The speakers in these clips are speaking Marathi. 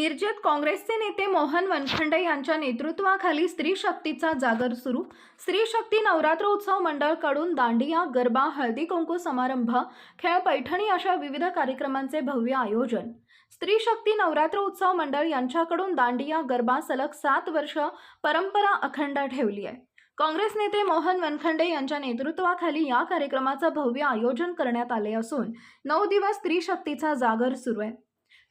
मिरजेत काँग्रेसचे नेते मोहन वनखंडे यांच्या नेतृत्वाखाली स्त्री शक्तीचा जागर सुरू. स्त्री शक्ती नवरात्र उत्सव मंडळकडून दांडिया गरबा हळदी कुंकू समारंभ खेळ पैठणी अशा विविध कार्यक्रमांचे भव्य आयोजन. स्त्री शक्ती नवरात्र उत्सव मंडळ यांच्याकडून दांडिया गरबा सलग सात वर्ष परंपरा अखंड ठेवली आहे. काँग्रेस नेते मोहन वनखंडे यांच्या नेतृत्वाखाली या कार्यक्रमाचं भव्य आयोजन करण्यात आले असून नऊ दिवस स्त्री शक्तीचा जागर सुरू आहे.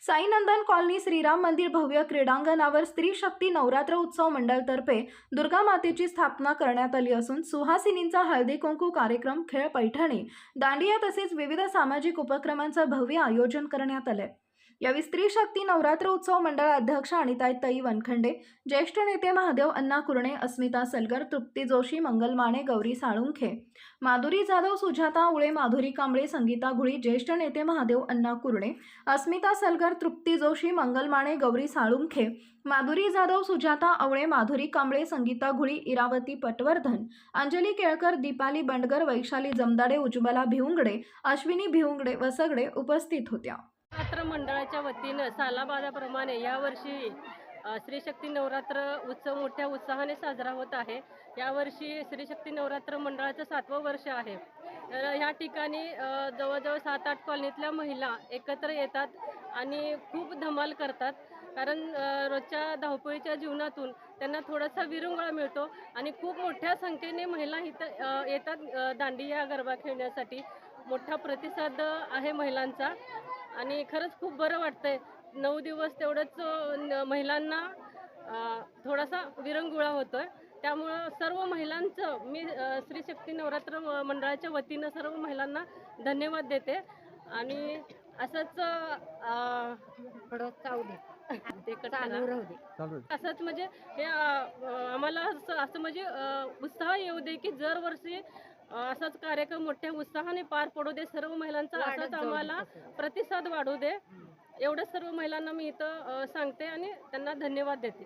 साईनंदन कॉलनी श्रीराम मंदिर भव्य क्रीडांगणावर स्त्री शक्ती नवरात्र उत्सव मंडळतर्फे दुर्गा मातेची स्थापना करण्यात आली असून सुहासिनींचा हळदी कुंकू कार्यक्रम खेळ पैठणी दांडिया तसेच विविध सामाजिक उपक्रमांचं भव्य आयोजन करण्यात आलंय. यावेळी स्त्री शक्ती नवरात्र उत्सव मंडळ अध्यक्ष अनिताई तई वनखंडे ज्येष्ठ नेते महादेव अण्णा कुरणे अस्मिता सलगर तृप्ती जोशी मंगल माने गौरी साळुंखे माधुरी जाधव सुजाता उळे माधुरी कांबळे संगीता घुळी ज्येष्ठ नेते महादेव अण्णा कुरणे अस्मिता सलगर तृप्ती जोशी मंगल माने गौरी साळुंखे माधुरी जाधव सुजाता आवळे माधुरी कांबळे संगीता घुळी इरावती पटवर्धन अंजली केळकर दीपाली बंडगर वैशाली जमदाडे उज्ज्वला भिवंगडे अश्विनी भिवंगडे वसगडे उपस्थित होत्या. नवरात्र मंडळाच्या वतीनं सालाबादाप्रमाणे यावर्षी श्रीशक्ती नवरात्र उत्सव मोठ्या उत्साहाने साजरा होत आहे. यावर्षी श्रीशक्ती नवरात्र मंडळाचं सातवं वर्ष आहे. तर ह्या ठिकाणी जवळजवळ सात आठ कॉलनीतल्या महिला एकत्र येतात आणि खूप धमाल करतात. कारण रोजच्या धावपळीच्या जीवनातून त्यांना थोडासा विरंगुळा मिळतो आणि खूप मोठ्या संख्येने महिला इथं येतात दांडी या गरबा खेळण्यासाठी. मोठा प्रतिसाद आहे महिलांचा. आणि खरंच खूप बरं वाटतंय. नऊ दिवस तेवढंच महिलांना थोडासा विरंगुळा होतोय. त्यामुळं सर्व महिलांचं मी स्त्री शक्ती नवरात्र मंडळाच्या वतीनं सर्व महिलांना धन्यवाद देते. आणि असंच. असंच म्हणजे हे आम्हाला असं असं म्हणजे उत्साह येऊ दे की दरवर्षी असाच कार्यक्रम मोठ्या उत्साहाने पार पडू दे. सर्व महिलांचा असाच आम्हाला तसं. प्रतिसाद वाढू दे. एवढं सर्व महिलांना मी इथं सांगते आणि त्यांना धन्यवाद देते.